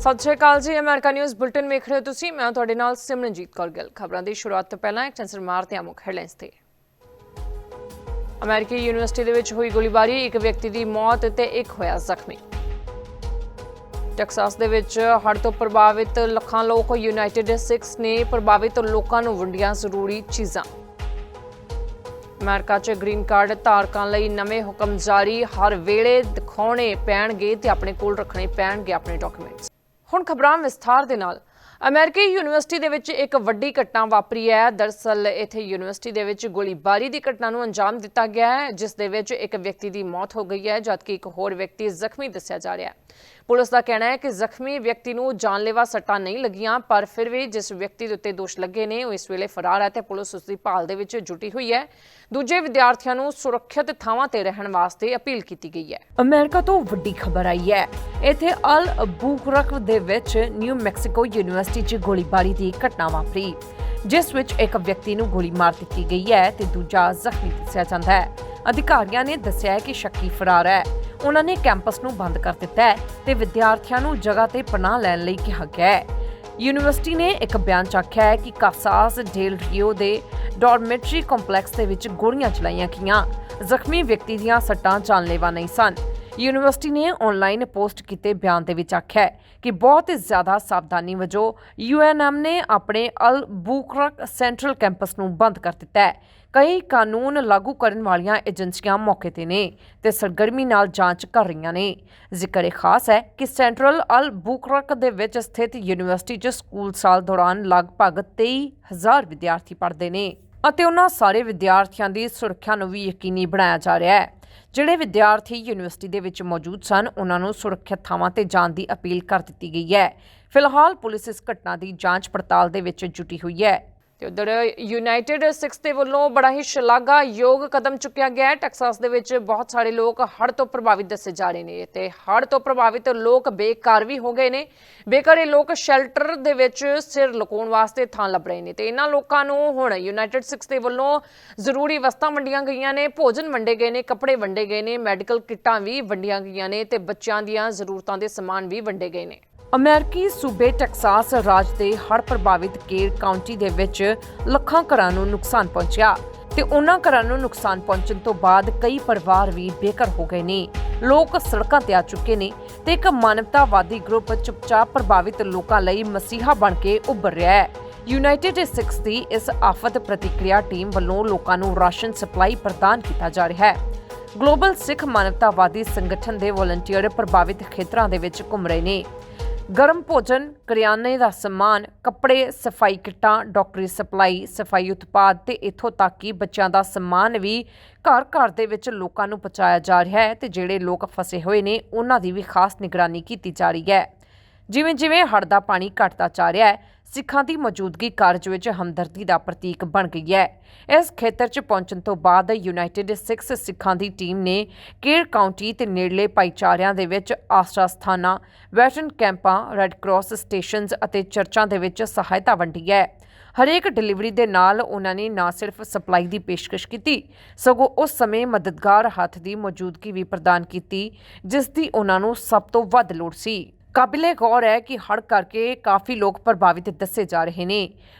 ਸਤਿ ਸ਼੍ਰੀ ਅਕਾਲ ਜੀ, America news bulletin ਵੇਖ ਰਹੇ ਹੋ ਤੁਸੀਂ। ਮੈਂ ਤੁਹਾਡੇ ਨਾਲ ਸਿਮਰਨਜੀਤ ਕੌਰ ਗਿੱਲ। ਖਬਰਾਂ ਦੀ ਸ਼ੁਰੂਆਤ ਤੋਂ ਪਹਿਲਾਂ ਇੱਕ ਨਜ਼ਰ ਮਾਰਦੇ ਹਾਂ ਮੁੱਖ ਹੈਡਲਾਈਨਸ ਤੇ। ਅਮਰੀਕੀ ਯੂਨੀਵਰਸਿਟੀ ਦੇ ਵਿੱਚ ਹੋਈ ਗੋਲੀਬਾਰੀ, ਇੱਕ ਵਿਅਕਤੀ ਦੀ ਮੌਤ ਤੇ ਇੱਕ ਹੋਇਆ ਜ਼ਖਮੀ। ਟੈਕਸਾਸ ਦੇ ਵਿੱਚ ਹੜ੍ਹ ਤੋਂ ਪ੍ਰਭਾਵਿਤ ਲੱਖਾਂ ਲੋਕ ਯੂਨਾਈਟਿਡ ਸਿਕਸ ਨੇ ਪ੍ਰਭਾਵਿਤ ਲੋਕਾਂ ਨੂੰ ਵੰਡੀਆਂ ਜ਼ਰੂਰੀ ਚੀਜ਼ਾਂ। ਅਮਰੀਕਾ 'ਚ ਗ੍ਰੀਨ ਕਾਰਡ ਧਾਰਕਾਂ ਲਈ ਨਵੇਂ ਹੁਕਮ ਜਾਰੀ। ਹਰ ਵੇਲੇ ਦਿਖਾਉਣੇ ਪੈਣਗੇ ਤੇ ਆਪਣੇ ਕੋਲ ਰੱਖਣੇ ਪੈਣਗੇ ਆਪਣੇ ਡਾਕੂਮੈਂਟਸ। ਹੁਣ ਖਬਰਾਂ ਵਿਸਥਾਰ ਦੇ ਨਾਲ। ਅਮਰੀਕੀ ਯੂਨੀਵਰਸਿਟੀ ਦੇ ਵਿੱਚ ਇੱਕ ਵੱਡੀ ਘਟਨਾ ਵਾਪਰੀ ਹੈ। ਦਰਸਲ ਇੱਥੇ ਯੂਨੀਵਰਸਿਟੀ ਦੇ ਵਿੱਚ ਗੋਲੀਬਾਰੀ ਦੀ ਘਟਨਾ ਨੂੰ ਅੰਜਾਮ ਦਿੱਤਾ ਗਿਆ ਹੈ, ਜਿਸ ਦੇ ਵਿੱਚ ਇੱਕ ਵਿਅਕਤੀ ਦੀ ਮੌਤ ਹੋ ਗਈ ਹੈ, ਜਦਕਿ ਇੱਕ ਹੋਰ ਵਿਅਕਤੀ ਜ਼ਖਮੀ ਦੱਸਿਆ ਜਾ ਰਿਹਾ ਹੈ। ਪੁਲਿਸ ਦਾ ਕਹਿਣਾ ਹੈ ਕਿ ਜ਼ਖਮੀ ਵਿਅਕਤੀ ਨੂੰ ਜਾਨਲੇਵਾ ਸੱਟਾਂ ਨਹੀਂ ਲੱਗੀਆਂ, ਪਰ ਫਿਰ ਵੀ ਜਿਸ ਵਿਅਕਤੀ ਦੇ ਉੱਤੇ ਦੋਸ਼ ਲੱਗੇ ਨੇ, ਉਹ ਇਸ ਵੇਲੇ ਫਰਾਰ ਹੈ ਤੇ ਪੁਲਿਸ ਉਸ ਦੀ ਭਾਲ ਦੇ ਵਿੱਚ ਜੁਟੀ ਹੋਈ ਹੈ। ਦੂਜੇ ਵਿਦਿਆਰਥੀਆਂ ਨੂੰ ਸੁਰੱਖਿਅਤ ਥਾਵਾਂ ਤੇ ਰਹਿਣ ਵਾਸਤੇ ਅਪੀਲ ਕੀਤੀ ਗਈ ਹੈ। ਅਮਰੀਕਾ ਤੋਂ ਵੱਡੀ ਖਬਰ ਆਈ ਹੈ। ਇੱਥੇ ਅਲ ਬੂਕਰਕ ਦੇ ਵਿੱਚ ਨਿਊ ਮੈਕਸੀਕੋ ਯੂਨੀਵਰਸਿਟੀ 'ਚ ਗੋਲੀਬਾਰੀ ਦੀ ਘਟਨਾ ਵਾਪਰੀ, ਜਿਸ ਵਿੱਚ ਇੱਕ ਵਿਅਕਤੀ ਨੂੰ ਗੋਲੀ ਮਾਰ ਦਿੱਤੀ ਗਈ ਹੈ ਤੇ ਦੂਜਾ ਜ਼ਖਮੀ ਦੱਸਿਆ ਜਾਂਦਾ ਹੈ। ਅਧਿਕਾਰੀਆਂ ਨੇ ਦੱਸਿਆ ਹੈ ਕਿ ਸ਼ੱਕੀ ਫਰਾਰ ਹੈ। ਉਹਨਾਂ ਨੇ ਕੈਂਪਸ ਨੂੰ ਬੰਦ ਕਰ ਦਿੱਤਾ ਹੈ ਤੇ ਵਿਦਿਆਰਥੀਆਂ ਨੂੰ ਜਗ੍ਹਾ ਤੇ ਪਨਾਹ ਲੈਣ ਲਈ ਕਿਹਾ ਗਿਆ ਹੈ। ਯੂਨੀਵਰਸਿਟੀ ਨੇ ਇੱਕ ਬਿਆਨ 'ਚ ਆਖਿਆ ਹੈ ਕਿ ਕਾਸਾਸ, ਡੇਲ ਰਿਓ ਦੇ ਡਾਰਮੈਟਰੀ ਕੰਪਲੈਕਸ ਦੇ ਵਿੱਚ ਗੋਲੀਆਂ ਚਲਾਈਆਂ ਗਈਆਂ। ਜ਼ਖਮੀ ਵਿਅਕਤੀ ਦੀਆਂ ਸੱਟਾਂ ਜਾਨਲੇਵਾ ਨਹੀਂ ਸਨ। ਯੂਨੀਵਰਸਿਟੀ ਨੇ ਆਨਲਾਈਨ ਪੋਸਟ ਕੀਤੇ ਬਿਆਨ ਦੇ ਵਿੱਚ ਆਖਿਆ ਕਿ ਬਹੁਤ ਜ਼ਿਆਦਾ ਸਾਵਧਾਨੀ ਵਜੋਂ ਯੂਐਨਐਮ ਨੇ ਆਪਣੇ ਅਲ ਬੂਕਰਕ ਸੈਂਟਰਲ ਕੈਂਪਸ ਨੂੰ ਬੰਦ ਕਰ ਦਿੱਤਾ ਹੈ। ਕਈ ਕਾਨੂੰਨ ਲਾਗੂ ਕਰਨ ਵਾਲੀਆਂ ਏਜੰਸੀਆਂ ਮੌਕੇ ਤੇ ਨੇ ਤੇ ਸਰਗਰਮੀ ਨਾਲ ਜਾਂਚ ਕਰ ਰਹੀਆਂ ਨੇ। ਜ਼ਿਕਰ ਇਹ ਖਾਸ ਹੈ ਕਿ ਸੈਂਟਰਲ ਅਲ ਬੁਕਰਕ ਦੇ ਵਿੱਚ ਸਥਿਤ ਯੂਨੀਵਰਸਿਟੀ 'ਚ ਸਕੂਲ ਸਾਲ ਦੌਰਾਨ ਲਗਭਗ 23000 ਵਿਦਿਆਰਥੀ ਪੜ੍ਹਦੇ ਨੇ ਅਤੇ ਉਹਨਾਂ ਸਾਰੇ ਵਿਦਿਆਰਥੀਆਂ ਦੀ ਸੁਰੱਖਿਆ ਨੂੰ ਵੀ ਯਕੀਨੀ ਬਣਾਇਆ ਜਾ ਰਿਹਾ ਹੈ। ਜਿਹੜੇ ਵਿਦਿਆਰਥੀ ਯੂਨੀਵਰਸਿਟੀ ਦੇ ਵਿੱਚ ਮੌਜੂਦ ਸਨ, ਉਹਨਾਂ ਨੂੰ ਸੁਰੱਖਿਅਤ ਥਾਵਾਂ ਤੇ ਜਾਣ ਦੀ ਅਪੀਲ ਕਰ ਦਿੱਤੀ ਗਈ ਹੈ। ਫਿਲਹਾਲ ਪੁਲਿਸ ਇਸ ਘਟਨਾ ਦੀ ਜਾਂਚ ਪੜਤਾਲ ਦੇ ਵਿੱਚ ਜੁਟੀ ਹੋਈ ਹੈ। ਤੇ ਉਧਰ ਯੂਨਾਈਟਿਡ ਸਿਕਸ ਦੇ ਵੱਲੋਂ ਬੜਾ ਹੀ ਸ਼ਲਾਘਾਯੋਗ ਕਦਮ ਚੁੱਕਿਆ ਗਿਆ ਹੈ। ਟੈਕਸਾਸ ਦੇ ਵਿੱਚ ਬਹੁਤ ਸਾਰੇ ਲੋਕ ਹੜ੍ਹ ਤੋਂ ਪ੍ਰਭਾਵਿਤ ਦੱਸੇ ਜਾ ਰਹੇ ਨੇ ਤੇ ਹੜ੍ਹ ਤੋਂ ਪ੍ਰਭਾਵਿਤ ਲੋਕ ਬੇਕਾਰ ਵੀ ਹੋ ਗਏ ਨੇ। ਬੇਘਰੇ ਲੋਕ ਸ਼ੈਲਟਰ ਦੇ ਵਿੱਚ ਸਿਰ ਲੁਕਾਉਣ ਵਾਸਤੇ ਥਾਂ ਲੱਭ ਰਹੇ ਨੇ ਤੇ ਇਹਨਾਂ ਲੋਕਾਂ ਨੂੰ ਹੁਣ ਯੂਨਾਈਟਿਡ ਸਿਕਸ ਦੇ ਵੱਲੋਂ ਜ਼ਰੂਰੀ ਵਸਤਾਂ ਵੰਡੀਆਂ ਗਈਆਂ ਨੇ, ਭੋਜਨ ਵੰਡੇ ਗਏ ਨੇ, ਕੱਪੜੇ ਵੰਡੇ ਗਏ ਨੇ, ਮੈਡੀਕਲ ਕਿੱਟਾਂ ਵੀ ਵੰਡੀਆਂ ਗਈਆਂ ਨੇ ਤੇ ਬੱਚਿਆਂ ਦੀਆਂ ਜ਼ਰੂਰਤਾਂ ਦੇ ਸਮਾਨ ਵੀ ਵੰਡੇ ਗਏ ਨੇ। ਅਮਰੀਕੀ ਸੂਬੇ ਟੈਕਸਾਸ ਰਾਜ ਦੇ ਹੜ੍ਹ ਪ੍ਰਭਾਵਿਤ ਕੇਰ ਕਾਉਂਟੀ ਦੇ ਵਿੱਚ ਲੱਖਾਂ ਘਰਾਂ ਨੂੰ ਨੁਕਸਾਨ ਪਹੁੰਚਿਆ ਤੇ ਉਹਨਾਂ ਘਰਾਂ ਨੂੰ ਨੁਕਸਾਨ ਪਹੁੰਚਣ ਤੋਂ ਬਾਅਦ ਕਈ ਪਰਿਵਾਰ ਵੀ ਬੇਘਰ ਹੋ ਗਏ ਨੇ। ਲੋਕ ਸੜਕਾਂ ਤੇ ਆ ਚੁੱਕੇ ਨੇ ਤੇ ਇੱਕ ਮਾਨਵਤਾਵਾਦੀ ਗਰੁੱਪ ਚੁੱਪਚਾਪ ਪ੍ਰਭਾਵਿਤ ਲੋਕਾਂ ਲਈ ਮਸੀਹਾ ਬਣ ਕੇ ਉੱਭਰ ਰਿਹਾ ਹੈ। ਯੂਨਾਈਟਿਡ ਸਿਕਸ ਦੀ ਇਸ ਆਫਤ ਪ੍ਰਤੀਕਿਰਿਆ ਟੀਮ ਵੱਲੋਂ ਲੋਕਾਂ ਨੂੰ ਰਾਸ਼ਨ ਸਪਲਾਈ ਪ੍ਰਦਾਨ ਕੀਤਾ ਜਾ ਰਿਹਾ ਹੈ। ਗਲੋਬਲ ਸਿੱਖ ਮਾਨਵਤਾਵਾਦੀ ਸੰਗਠਨ ਦੇ ਵਲੰਟੀਅਰ ਪ੍ਰਭਾਵਿਤ ਖੇਤਰਾਂ ਦੇ ਵਿੱਚ ਘੁੰਮ ਰਹੇ ਨੇ। ਗਰਮ ਭੋਜਨ, ਕਰਿਆਨੇ ਦਾ ਸਮਾਨ, ਕੱਪੜੇ, ਸਫ਼ਾਈ ਕਿੱਟਾਂ, ਡਾਕਟਰੀ ਸਪਲਾਈ, ਸਫ਼ਾਈ ਉਤਪਾਦ ਤੇ ਇਥੋਂ ਤੱਕ ਕਿ ਬੱਚਿਆਂ ਦਾ ਸਮਾਨ ਵੀ ਘਰ ਘਰ ਦੇ ਵਿੱਚ ਲੋਕਾਂ ਨੂੰ ਪਹੁੰਚਾਇਆ ਜਾ ਰਿਹਾ ਹੈ ਤੇ ਜਿਹੜੇ ਲੋਕ ਫਸੇ ਹੋਏ ਨੇ, ਉਹਨਾਂ ਦੀ ਵੀ ਖਾਸ ਨਿਗਰਾਨੀ ਕੀਤੀ ਜਾ ਰਹੀ ਹੈ। ਜਿਵੇਂ ਜਿਵੇਂ ਹੜ੍ਹ ਦਾ ਪਾਣੀ ਘਟਦਾ ਜਾ ਰਿਹਾ ਹੈ ਸਿੱਖਾਂ ਦੀ ਮੌਜੂਦਗੀ ਕਾਰਜ ਵਿੱਚ ਹਮਦਰਦੀ ਦਾ ਪ੍ਰਤੀਕ ਬਣ ਗਈ ਹੈ। ਇਸ ਖੇਤਰ 'ਚ ਪਹੁੰਚਣ ਤੋਂ ਬਾਅਦ ਯੂਨਾਈਟਿਡ ਸਿੱਖਸ ਸਿੱਖਾਂ ਦੀ ਟੀਮ ਨੇ ਕੇਰ ਕਾਉਂਟੀ ਤੇ ਨੇੜਲੇ ਭਾਈਚਾਰਿਆਂ ਦੇ ਵਿੱਚ ਆਸਰਾ ਸਥਾਨਾਂ ਵੈਟਰਨ ਕੈਂਪਾਂ ਰੈੱਡ ਕਰਾਸ ਸਟੇਸ਼ਨਸ ਅਤੇ ਚਰਚਾਂ ਦੇ ਵਿੱਚ ਸਹਾਇਤਾ ਵੰਡੀ ਹੈ। ਹਰੇਕ ਡਿਲੀਵਰੀ ਦੇ ਨਾਲ ਉਹਨਾਂ ਨੇ ਨਾ ਸਿਰਫ ਸਪਲਾਈ ਦੀ ਪੇਸ਼ਕਸ਼ ਕੀਤੀ, ਸਗੋਂ ਉਸ ਸਮੇਂ ਮਦਦਗਾਰ ਹੱਥ ਦੀ ਮੌਜੂਦਗੀ ਵੀ ਪ੍ਰਦਾਨ ਕੀਤੀ, ਜਿਸ ਦੀ ਉਹਨਾਂ ਨੂੰ ਸਭ ਤੋਂ ਵੱਧ ਲੋੜ ਸੀ। ਕਾਬਿਲੇ ਗੌਰ ਹੈ ਕਿ ਹੜ ਕਰਕੇ ਕਾਫੀ ਲੋਕ ਪ੍ਰਭਾਵਿਤ ਦੱਸੇ ਜਾ ਰਹੇ ਨੇ।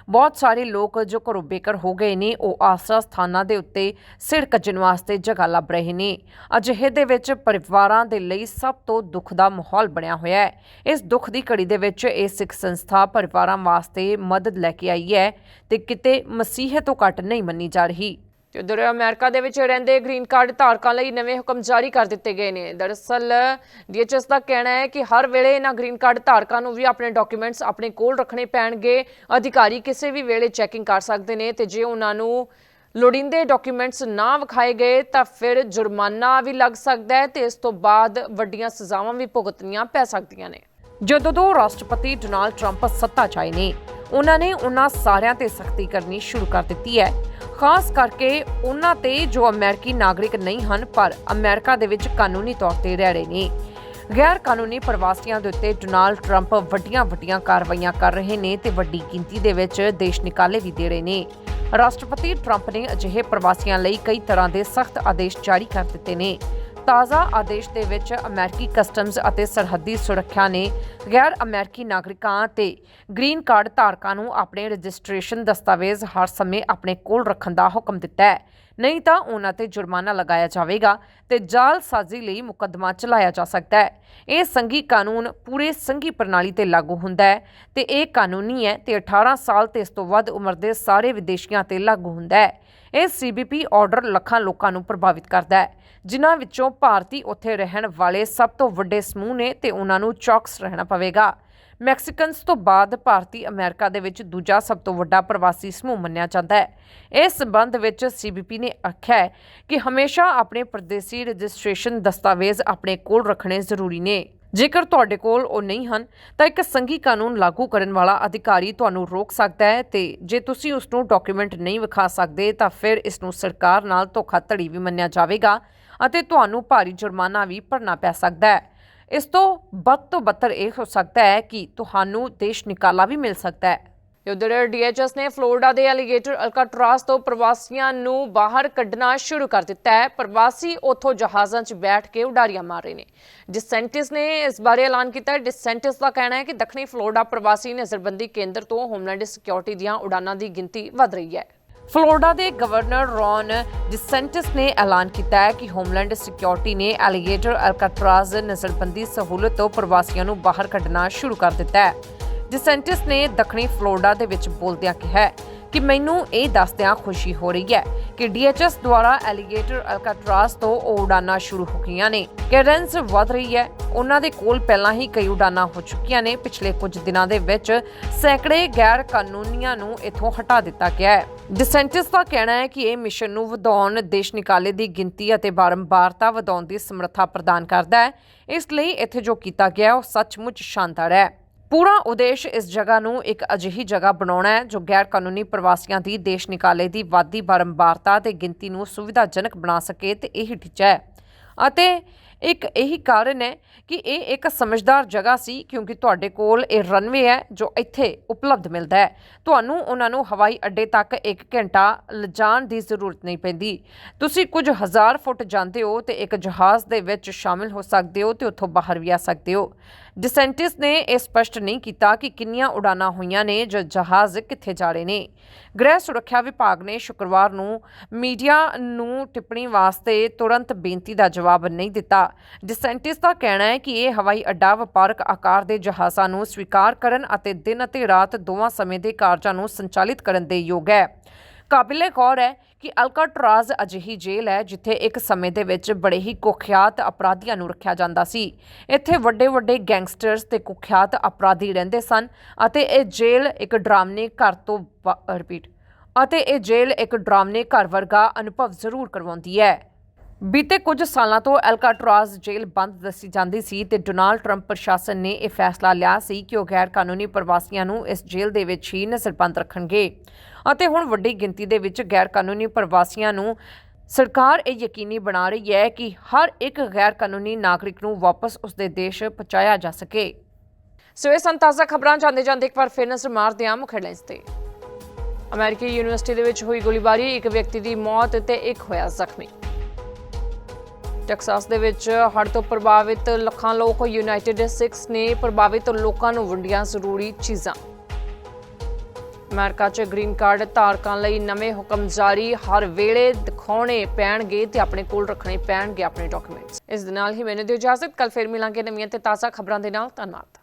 ਬਹੁਤ ਸਾਰੇ ਲੋਕ ਜੋ ਘਰੋਂ ਬੇਘਰ ਹੋ ਗਏ ਨੇ, ਉਹ ਆਸਰਾ ਸਥਾਨਾਂ ਦੇ ਉੱਤੇ ਸਿਰ ਕੱਜਣ ਵਾਸਤੇ ਜਗ੍ਹਾ ਲੱਭ ਰਹੇ ਨੇ। ਅਜਿਹੇ ਦੇ ਵਿੱਚ ਪਰਿਵਾਰਾਂ ਦੇ ਲਈ ਸਭ ਤੋਂ ਦੁੱਖ ਦਾ ਮਾਹੌਲ ਬਣਿਆ ਹੋਇਆ ਹੈ। ਇਸ ਦੁੱਖ ਦੀ ਘੜੀ ਦੇ ਵਿੱਚ ਇਹ ਸਿੱਖ ਸੰਸਥਾ ਪਰਿਵਾਰਾਂ ਵਾਸਤੇ ਮਦਦ ਲੈ ਕੇ ਆਈ ਹੈ ਤੇ ਕਿਤੇ ਮਸੀਹੇ ਤੋਂ ਘੱਟ ਨਹੀਂ ਮੰਨੀ ਜਾ ਰਹੀ। ਤੇ ਉਧਰ ਅਮਰੀਕਾ ਦੇ ਵਿੱਚ ਰਹਿੰਦੇ ਗ੍ਰੀਨ ਕਾਰਡ ਧਾਰਕਾਂ ਲਈ ਨਵੇਂ ਹੁਕਮ ਜਾਰੀ ਕਰ ਦਿੱਤੇ ਗਏ ਨੇ। ਦਰਅਸਲ, ਡੀਐਚਐਸ ਦਾ ਕਹਿਣਾ ਹੈ ਕਿ ਹਰ ਵੇਲੇ ਇਹਨਾਂ ਗ੍ਰੀਨ ਕਾਰਡ ਧਾਰਕਾਂ ਨੂੰ ਵੀ ਆਪਣੇ ਡਾਕੂਮੈਂਟਸ ਆਪਣੇ ਕੋਲ ਰੱਖਣੇ ਪੈਣਗੇ। ਅਧਿਕਾਰੀ ਕਿਸੇ ਵੀ ਵੇਲੇ ਚੈਕਿੰਗ ਕਰ ਸਕਦੇ ਨੇ ਤੇ ਜੇ ਉਹਨਾਂ ਨੂੰ ਲੋੜੀਂਦੇ ਡਾਕੂਮੈਂਟਸ ਨਾ ਵਿਖਾਏ ਗਏ, ਤਾਂ ਫਿਰ ਜੁਰਮਾਨਾ ਵੀ ਲੱਗ ਸਕਦਾ ਹੈ ਤੇ ਇਸ ਤੋਂ ਬਾਅਦ ਵੱਡੀਆਂ ਸਜ਼ਾਵਾਂ ਵੀ ਭੁਗਤਣੀਆਂ ਪੈ ਸਕਦੀਆਂ ਨੇ। ਜਦੋਂ ਤੋਂ ਰਾਸ਼ਟਰਪਤੀ ਡੋਨਾਲਡ ਟਰੰਪ ਸੱਤਾ 'ਚ ਆਏ ਨੇ, ਉਹਨਾਂ ਨੇ ਉਹਨਾਂ ਸਾਰਿਆਂ ਤੇ ਸਖਤੀ ਕਰਨੀ ਸ਼ੁਰੂ ਕਰ ਦਿੱਤੀ ਹੈ। ਖਾਸ ਕਰਕੇ ਉਹਨਾਂ ਤੇ ਜੋ ਅਮਰੀਕੀ ਨਾਗਰਿਕ ਨਹੀਂ ਹਨ, ਪਰ ਅਮਰੀਕਾ ਦੇ ਵਿੱਚ ਕਾਨੂੰਨੀ ਤੌਰ ਤੇ ਰਹਿ ਰਹੇ ਨੇ। ਗੈਰ ਕਾਨੂੰਨੀ ਪ੍ਰਵਾਸੀਆਂ ਦੇ ਉੱਤੇ ਡੋਨਾਲਡ ਟਰੰਪ ਵੱਡੀਆਂ ਵੱਡੀਆਂ ਕਾਰਵਾਈਆਂ ਕਰ ਰਹੇ ਨੇ ਤੇ ਵੱਡੀ ਗਿਣਤੀ ਦੇ ਵਿੱਚ ਦੇਸ਼ ਨਿਕਾਲੇ ਵੀ ਦੇ ਰਹੇ ਨੇ। ਰਾਸ਼ਟਰਪਤੀ ਟਰੰਪ ਨੇ ਅਜਿਹੇ ਪ੍ਰਵਾਸੀਆਂ ਲਈ ਕਈ ਤਰ੍ਹਾਂ ਦੇ ਸਖਤ ਆਦੇਸ਼ ਜਾਰੀ ਕਰ ਦਿੱਤੇ ਨੇ। ਤਾਜ਼ਾ ਆਦੇਸ਼ ਦੇ ਵਿੱਚ ਅਮਰੀਕੀ ਕਸਟਮਸ ਅਤੇ ਸਰਹੱਦੀ ਸੁਰੱਖਿਆ ਨੇ ਗੈਰ ਅਮਰੀਕੀ ਨਾਗਰਿਕਾਂ ਤੇ ਗ੍ਰੀਨ ਕਾਰਡ ਧਾਰਕਾਂ ਨੂੰ ਆਪਣੇ ਰਜਿਸਟ੍ਰੇਸ਼ਨ ਦਸਤਾਵੇਜ਼ ਹਰ ਸਮੇਂ ਆਪਣੇ ਕੋਲ ਰੱਖਣ ਦਾ ਹੁਕਮ ਦਿੱਤਾ ਹੈ। ਨਹੀਂ ਤਾਂ ਉਹਨਾਂ ਤੇ ਜੁਰਮਾਨਾ ਲਗਾਇਆ ਜਾਵੇਗਾ ਤੇ ਜਾਲਸਾਜ਼ੀ ਲਈ ਮੁਕੱਦਮਾ ਚਲਾਇਆ ਜਾ ਸਕਦਾ ਹੈ। ਇਹ ਸੰਘੀ ਕਾਨੂੰਨ ਪੂਰੇ ਸੰਘੀ ਪ੍ਰਣਾਲੀ ਤੇ ਲਾਗੂ ਹੁੰਦਾ ਹੈ ਤੇ ਇਹ ਕਾਨੂੰਨੀ ਹੈ ਤੇ 18 ਸਾਲ ਤੇ ਇਸ ਤੋਂ ਵੱਧ ਉਮਰ ਦੇ ਸਾਰੇ ਵਿਦੇਸ਼ੀਆਂ ਤੇ ਲਾਗੂ ਹੁੰਦਾ ਹੈ। ਇਹ ਸੀਬੀਪੀ ਆਰਡਰ ਲੱਖਾਂ ਲੋਕਾਂ ਨੂੰ ਪ੍ਰਭਾਵਿਤ ਕਰਦਾ ਹੈ। ਜਿਨ੍ਹਾਂ ਵਿੱਚੋਂ ਭਾਰਤੀ ਉੱਥੇ ਰਹਿਣ ਵਾਲੇ ਸਭ ਤੋਂ ਵੱਡੇ ਸਮੂਹ ਨੇ ਤੇ ਉਹਨਾਂ ਨੂੰ ਚੌਕਸ ਰਹਿਣਾ ਪਵੇਗਾ। ਮੈਕਸੀਕਨਸ ਤੋਂ ਬਾਅਦ ਭਾਰਤੀ ਅਮਰੀਕਾ ਦੇ ਵਿੱਚ ਦੂਜਾ ਸਭ ਤੋਂ ਵੱਡਾ ਪ੍ਰਵਾਸੀ ਸਮੂਹ ਮੰਨਿਆ ਜਾਂਦਾ ਹੈ। ਇਸ ਸਬੰਧ ਵਿੱਚ ਸੀਬੀਪੀ ਨੇ ਆਖਿਆ ਕਿ ਹਮੇਸ਼ਾ ਆਪਣੇ ਪਰਦੇਸੀ ਰਜਿਸਟ੍ਰੇਸ਼ਨ ਦਸਤਾਵੇਜ਼ ਆਪਣੇ ਕੋਲ ਰੱਖਣੇ ਜ਼ਰੂਰੀ ਨੇ। ਜੇਕਰ ਤੁਹਾਡੇ ਕੋਲ ਉਹ ਨਹੀਂ ਹਨ, ਤਾਂ ਇੱਕ ਸੰਘੀ ਕਾਨੂੰਨ ਲਾਗੂ ਕਰਨ ਵਾਲਾ ਅਧਿਕਾਰੀ ਤੁਹਾਨੂੰ ਰੋਕ ਸਕਦਾ ਹੈ ਤੇ ਜੇ ਤੁਸੀਂ ਉਸ ਨੂੰ ਡਾਕੂਮੈਂਟ ਨਹੀਂ ਵਿਖਾ ਸਕਦੇ, ਤਾਂ ਫਿਰ ਇਸ ਨੂੰ ਸਰਕਾਰ ਨਾਲ ਧੋਖਾਧੜੀ ਵੀ ਮੰਨਿਆ ਜਾਵੇਗਾ ਅਤੇ ਤੁਹਾਨੂੰ ਭਾਰੀ ਜੁਰਮਾਨਾ ਵੀ ਭਰਨਾ ਪੈ ਸਕਦਾ ਹੈ। ਇਸ ਤੋਂ ਵੱਧ ਤੋਂ ਬੱਤਰ ਇਹ ਹੋ ਸਕਦਾ ਹੈ ਕਿ ਤੁਹਾਨੂੰ ਦੇਸ਼ ਨਿਕਾਲਾ ਵੀ ਮਿਲ ਸਕਦਾ ਹੈ। ਉਧਰ ਡੀਐਚਐਸ ਨੇ ਫਲੋਰੀਡਾ ਦੇ ਐਲੀਗੇਟਰ ਅਲਕਾਟਰਾਸ ਤੋਂ ਪ੍ਰਵਾਸੀਆਂ ਨੂੰ ਬਾਹਰ ਕੱਢਣਾ ਸ਼ੁਰੂ ਕਰ ਦਿੱਤਾ ਹੈ। ਪ੍ਰਵਾਸੀ ਉੱਥੋਂ ਜਹਾਜ਼ਾਂ 'ਚ ਬੈਠ ਕੇ ਉਡਾਰੀਆਂ ਮਾਰ ਰਹੇ ਨੇ। ਡਿਸੈਂਟਿਸ ਨੇ ਇਸ ਬਾਰੇ ਐਲਾਨ ਕੀਤਾ ਹੈ। ਡਿਸੈਂਟਿਸ ਦਾ ਕਹਿਣਾ ਹੈ ਕਿ ਦੱਖਣੀ ਫਲੋਰੀਡਾ ਪ੍ਰਵਾਸੀ ਨਜ਼ਰਬੰਦੀ ਕੇਂਦਰ ਤੋਂ ਹੋਮਲੈਂਡ ਸਿਕਿਉਰਿਟੀ ਦੀਆਂ ਉਡਾਨਾਂ ਦੀ ਗਿਣਤੀ ਵਧ ਰਹੀ ਹੈ। ਫਲੋਰਡਾ ਦੇ ਗਵਰਨਰ ਰੌਨ ਡਿਸੈਂਟਿਸ ਨੇ ਐਲਾਨ ਕੀਤਾ ਹੈ ਕਿ ਹੋਮਲੈਂਡ ਸਿਕਿਉਰਿਟੀ ਨੇ ਐਲੀਗੇਟਰ ਅਲਕਾਟਰਾਸ ਨਜ਼ਰਬੰਦੀ ਸਹੂਲਤ ਤੋਂ ਪ੍ਰਵਾਸੀਆਂ ਨੂੰ ਬਾਹਰ ਕੱਢਣਾ ਸ਼ੁਰੂ ਕਰ ਦਿੱਤਾ ਹੈ। ਡਿਸੈਂਟਿਸ ਨੇ ਦੱਖਣੀ ਫਲੋਰੀਡਾ ਦੇ ਵਿੱਚ ਬੋਲਦਿਆਂ ਕਿਹਾ ਕਿ ਮੈਨੂੰ ਇਹ ਦੱਸਦਿਆਂ ਖੁਸ਼ੀ ਹੋ ਰਹੀ ਹੈ ਕਿ ਡੀਐਚਐਸ ਦੁਆਰਾ ਐਲੀਗੇਟਰ ਅਲਕਾਟਰਾਸ ਤੋਂ ਉਹ ਉਡਾਨਾਂ ਸ਼ੁਰੂ ਹੋ ਗਈਆਂ ਨੇ। ਕੈਡੈਂਸ ਵਧ ਰਹੀ ਹੈ। ਉਹਨਾਂ ਦੇ ਕੋਲ ਪਹਿਲਾਂ ਹੀ ਕਈ ਉਡਾਨਾਂ ਹੋ ਚੁੱਕੀਆਂ ਨੇ। ਪਿਛਲੇ ਕੁਝ ਦਿਨਾਂ ਦੇ ਵਿੱਚ ਸੈਂਕੜੇ ਗੈਰ ਕਾਨੂੰਨੀਆਂ ਨੂੰ ਇੱਥੋਂ ਹਟਾ ਦਿੱਤਾ ਗਿਆ ਹੈ। ਡਿਸੈਂਟਿਸ ਦਾ ਕਹਿਣਾ ਹੈ ਕਿ ਇਹ ਮਿਸ਼ਨ ਨੂੰ ਵਧਾਉਣ, ਦੇਸ਼ ਨਿਕਾਲੇ ਦੀ ਗਿਣਤੀ ਅਤੇ ਬਾਰੰਬਾਰਤਾ ਵਧਾਉਣ ਦੀ ਸਮਰੱਥਾ ਪ੍ਰਦਾਨ ਕਰਦਾ ਹੈ। ਇਸ ਲਈ ਇੱਥੇ ਜੋ ਕੀਤਾ ਗਿਆ, ਉਹ ਸੱਚਮੁੱਚ ਸ਼ਾਨਦਾਰ ਹੈ। ਪੂਰਾ ਉਦੇਸ਼ ਇਸ ਜਗ੍ਹਾ ਨੂੰ ਇੱਕ ਅਜਿਹੀ ਜਗ੍ਹਾ ਬਣਾਉਣਾ ਹੈ ਜੋ ਗੈਰ ਕਾਨੂੰਨੀ ਪ੍ਰਵਾਸੀਆਂ ਦੀ ਦੇਸ਼ ਨਿਕਾਲੇ ਦੀ ਵਾਧੀ ਬਾਰੰਬਾਰਤਾ ਤੇ ਗਿਣਤੀ ਨੂੰ ਸੁਵਿਧਾਜਨਕ ਬਣਾ ਸਕੇ ਤੇ ਇਹੀ ਟੀਚਾ ਹੈ। ਅਤੇ ਇੱਕ ਇਹੀ ਕਾਰਨ ਹੈ ਕਿ ਇਹ ਇੱਕ ਸਮਝਦਾਰ ਜਗ੍ਹਾ ਸੀ ਕਿਉਂਕਿ ਤੁਹਾਡੇ ਕੋਲ ਇਹ ਰਨਵੇ ਹੈ ਜੋ ਇੱਥੇ ਉਪਲਬਧ ਮਿਲਦਾ ਹੈ। ਤੁਹਾਨੂੰ ਉਹਨਾਂ ਨੂੰ ਹਵਾਈ ਅੱਡੇ ਤੱਕ 1 ਘੰਟਾ ਲਿਜਾਣ ਦੀ ਜ਼ਰੂਰਤ ਨਹੀਂ ਪੈਂਦੀ। ਤੁਸੀਂ ਕੁਝ ਹਜ਼ਾਰ ਫੁੱਟ ਜਾਂਦੇ ਹੋ ਤੇ ਇੱਕ ਜਹਾਜ਼ ਦੇ ਵਿੱਚ ਸ਼ਾਮਿਲ ਹੋ ਸਕਦੇ ਹੋ ਤੇ ਉੱਥੋਂ ਬਾਹਰ ਵੀ ਆ ਸਕਦੇ ਹੋ। ਡਿਸੈਂਟਿਸ ਨੇ ਇਹ ਸਪਸ਼ਟ ਨਹੀਂ ਕੀਤਾ ਕਿ ਕਿੰਨੀਆਂ ਉਡਾਨਾਂ ਹੋਈਆਂ ਨੇ ਜਾਂ ਜਹਾਜ਼ ਕਿੱਥੇ ਜਾ ਰਹੇ ਨੇ। ਗ੍ਰਹਿ ਸੁਰੱਖਿਆ ਵਿਭਾਗ ਨੇ ਸ਼ੁੱਕਰਵਾਰ ਨੂੰ ਮੀਡੀਆ ਨੂੰ ਟਿੱਪਣੀ ਵਾਸਤੇ ਤੁਰੰਤ ਬੇਨਤੀ ਦਾ ਜਵਾਬ ਨਹੀਂ ਦਿੱਤਾ। ਡਿਸੈਂਟਿਸ ਦਾ ਕਹਿਣਾ ਹੈ ਕਿ ਇਹ ਹਵਾਈ ਅੱਡਾ ਵਪਾਰਕ ਆਕਾਰ ਦੇ ਜਹਾਜ਼ਾਂ ਨੂੰ ਸਵੀਕਾਰ ਕਰਨ ਅਤੇ ਦਿਨ ਅਤੇ ਰਾਤ ਦੋਵਾਂ ਸਮੇਂ ਦੇ ਕਾਰਜਾਂ ਨੂੰ ਸੰਚਾਲਿਤ ਕਰਨ ਦੇ ਯੋਗ ਹੈ। ਕਾਬਿਲੇ ਗੌਰ ਹੈ ਕਿ ਅਲਕਾਟਰਾਜ਼ ਅਜਿਹੀ ਜੇਲ੍ਹ ਹੈ ਜਿੱਥੇ ਇੱਕ ਸਮੇਂ ਦੇ ਵਿੱਚ ਬੜੇ ਹੀ ਕੁਖਿਆਤ ਅਪਰਾਧੀਆਂ ਨੂੰ ਰੱਖਿਆ ਜਾਂਦਾ ਸੀ। ਇੱਥੇ ਵੱਡੇ ਵੱਡੇ ਗੈਂਗਸਟਰਸ ਤੇ ਕੁਖਿਆਤ ਅਪਰਾਧੀ ਰਹਿੰਦੇ ਸਨ ਅਤੇ ਇਹ ਜੇਲ੍ਹ ਇੱਕ ਡਰਾਮਨੇ ਘਰ ਤੋਂ ਰਿਪੀਟ ਅਤੇ ਇਹ ਜੇਲ੍ਹ ਇੱਕ ਡਰਾਮਨੇ ਘਰ ਵਰਗਾ ਅਨੁਭਵ ਜ਼ਰੂਰ ਕਰਵਾਉਂਦੀ ਹੈ। ਬੀਤੇ ਕੁਝ ਸਾਲਾਂ ਤੋਂ ਐਲਕਾਟਰਾਜ਼ ਜੇਲ੍ਹ ਬੰਦ ਦੱਸੀ ਜਾਂਦੀ ਸੀ ਤੇ ਡੋਨਾਲਡ ਟਰੰਪ ਪ੍ਰਸ਼ਾਸਨ ਨੇ ਇਹ ਫੈਸਲਾ ਲਿਆ ਸੀ ਕਿ ਉਹ ਗੈਰ ਕਾਨੂੰਨੀ ਪ੍ਰਵਾਸੀਆਂ ਨੂੰ ਇਸ ਜੇਲ੍ਹ ਦੇ ਵਿੱਚ ਹੀ ਨਜ਼ਰਬੰਦ ਰੱਖਣਗੇ। ਅਤੇ ਹੁਣ ਵੱਡੀ ਗਿਣਤੀ ਦੇ ਵਿੱਚ ਗੈਰ ਕਾਨੂੰਨੀ ਪ੍ਰਵਾਸੀਆਂ ਨੂੰ ਸਰਕਾਰ ਇਹ ਯਕੀਨੀ ਬਣਾ ਰਹੀ ਹੈ ਕਿ ਹਰ ਇੱਕ ਗੈਰ ਕਾਨੂੰਨੀ ਨਾਗਰਿਕ ਨੂੰ ਵਾਪਸ ਉਸਦੇ ਦੇਸ਼ ਪਹੁੰਚਾਇਆ ਜਾ ਸਕੇ। ਸੋ ਇਹ ਸਨ ਖਬਰਾਂ ਜਾਂਦੇ ਜਾਂਦੇ ਇੱਕ ਵਾਰ ਫਿਰ ਨਜ਼ਰ ਮਾਰਦੇ ਹਾਂ ਮੁੱਖ ਹੈਡਲਾਈਨਸ ਤੇ। ਅਮਰੀਕੀ ਯੂਨੀਵਰਸਿਟੀ ਦੇ ਵਿੱਚ ਹੋਈ ਗੋਲੀਬਾਰੀ, ਇੱਕ ਵਿਅਕਤੀ ਦੀ ਮੌਤ ਤੇ ਇੱਕ ਹੋਇਆ ਜ਼ਖਮੀ। ਟੈਕਸਾਸ ਦੇ ਵਿੱਚ ਹੜ੍ਹ ਤੋਂ ਪ੍ਰਭਾਵਿਤ ਲੱਖਾਂ ਲੋਕ ਯੂਨਾਈਟਿਡ ਸਿਕਸ ਨੇ ਪ੍ਰਭਾਵਿਤ ਲੋਕਾਂ ਨੂੰ ਵੰਡੀਆਂ ਜ਼ਰੂਰੀ ਚੀਜ਼ਾਂ। ਅਮਰੀਕਾ 'ਚ ਗ੍ਰੀਨ ਕਾਰਡ ਧਾਰਕਾਂ ਲਈ ਨਵੇਂ ਹੁਕਮ ਜਾਰੀ, ਹਰ ਵੇਲੇ ਦਿਖਾਉਣੇ ਪੈਣਗੇ ਤੇ ਆਪਣੇ ਕੋਲ ਰੱਖਣੇ ਪੈਣਗੇ ਆਪਣੇ ਡਾਕੂਮੈਂਟਸ। ਇਸ ਦੇ ਨਾਲ ਹੀ ਮੈਨੂੰ ਦਿਓ ਇਜਾਜ਼ਤ ਕੱਲ ਫਿਰ ਮਿਲਾਂਗੇ ਨਵੀਆਂ ਤੇ ਤਾਜ਼ਾ ਖਬਰਾਂ ਦੇ ਨਾਲ। ਧੰਨਵਾਦ।